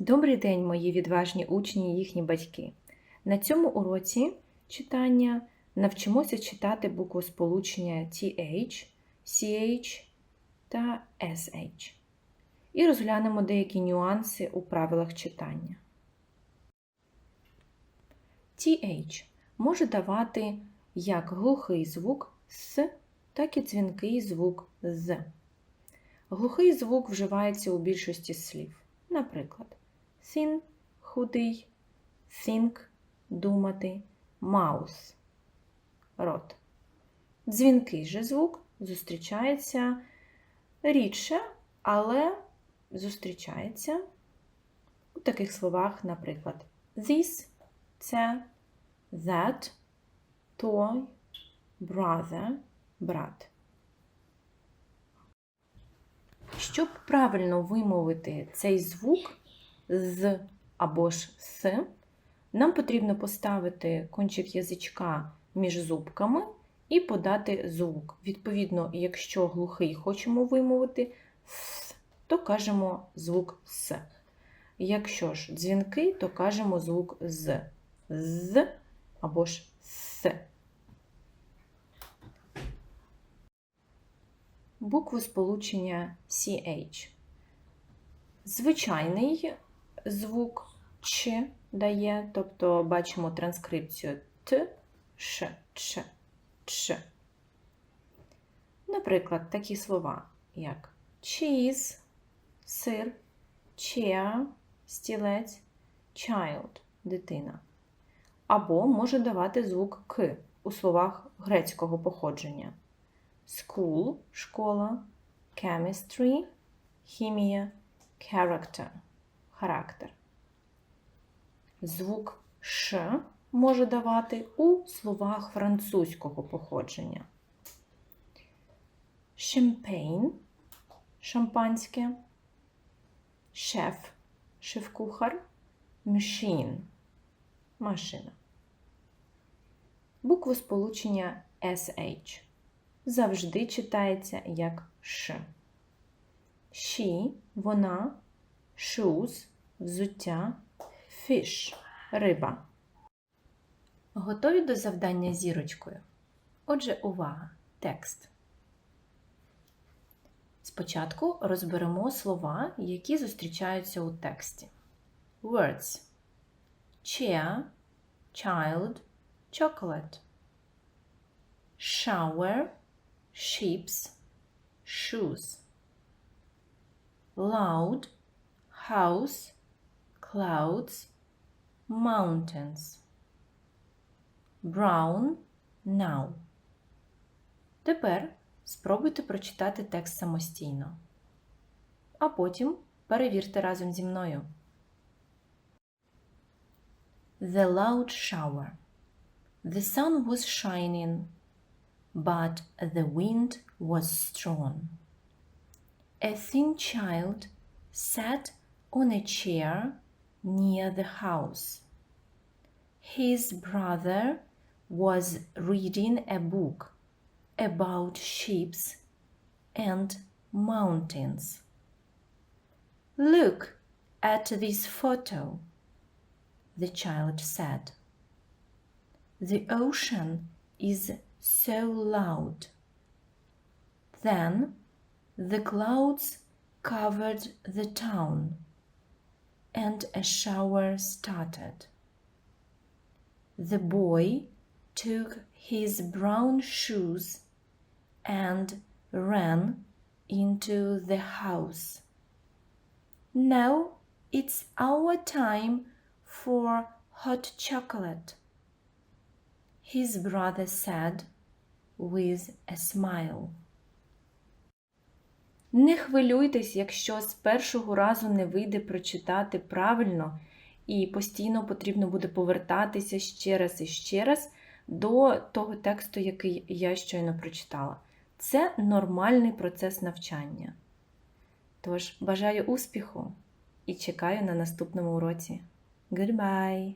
Добрий день, мої відважні учні і їхні батьки. На цьому уроці читання навчимося читати букву сполучення TH, CH та SH. І розглянемо деякі нюанси у правилах читання. TH може давати як глухий звук С, так і дзвінкий звук З. Глухий звук вживається у більшості слів. Наприклад, thin – худий, think – думати, mouse – рот. Дзвінкий же звук зустрічається рідше, але зустрічається у таких словах, наприклад, this – це, that – той, brother – брат. Щоб правильно вимовити цей звук з або ж с, нам потрібно поставити кончик язичка між зубками і подати звук. Відповідно, якщо глухий хочемо вимовити с, то кажемо звук с. Якщо ж дзвінкий, то кажемо звук з. З або ж с. Букву сполучення CH. Звичайний звук Ч дає, тобто бачимо транскрипцію Т, Ш, Ч, Ч. Наприклад, такі слова, як cheese, сир, chair, стілець, child, дитина. Або може давати звук К у словах грецького походження. School – школа, chemistry – хімія, character – характер. Звук Ш може давати у словах французького походження. Champagne – шампанське, шеф – шеф-кухар, machine – машина. Букву сполучення SH завжди читається як Ш. She – вона, shoes – взуття, fish – риба. Готові до завдання зірочкою? Отже, увага! Текст. Спочатку розберемо слова, які зустрічаються у тексті. Words chair, child, chocolate. Shower, ships, shoes. Loud, house, clouds, mountains. Brown, now. Тепер спробуйте прочитати текст самостійно. А потім перевірте разом зі мною. The loud shower. The sun was shining, but the wind was strong. A thin child sat on a chair near the house. His brother was reading a book about ships and mountains. Look at this photo, the child said. The ocean is so loud. Then the clouds covered the town and a shower started. The boy took his brown shoes and ran into the house. Now it's our time for hot chocolate, his brother said with a smile. Не хвилюйтесь, якщо з першого разу не вийде прочитати правильно, і постійно потрібно буде повертатися ще раз і ще раз до того тексту, який я щойно прочитала. Це нормальний процес навчання. Тож, бажаю успіху і чекаю на наступному уроці. Goodbye!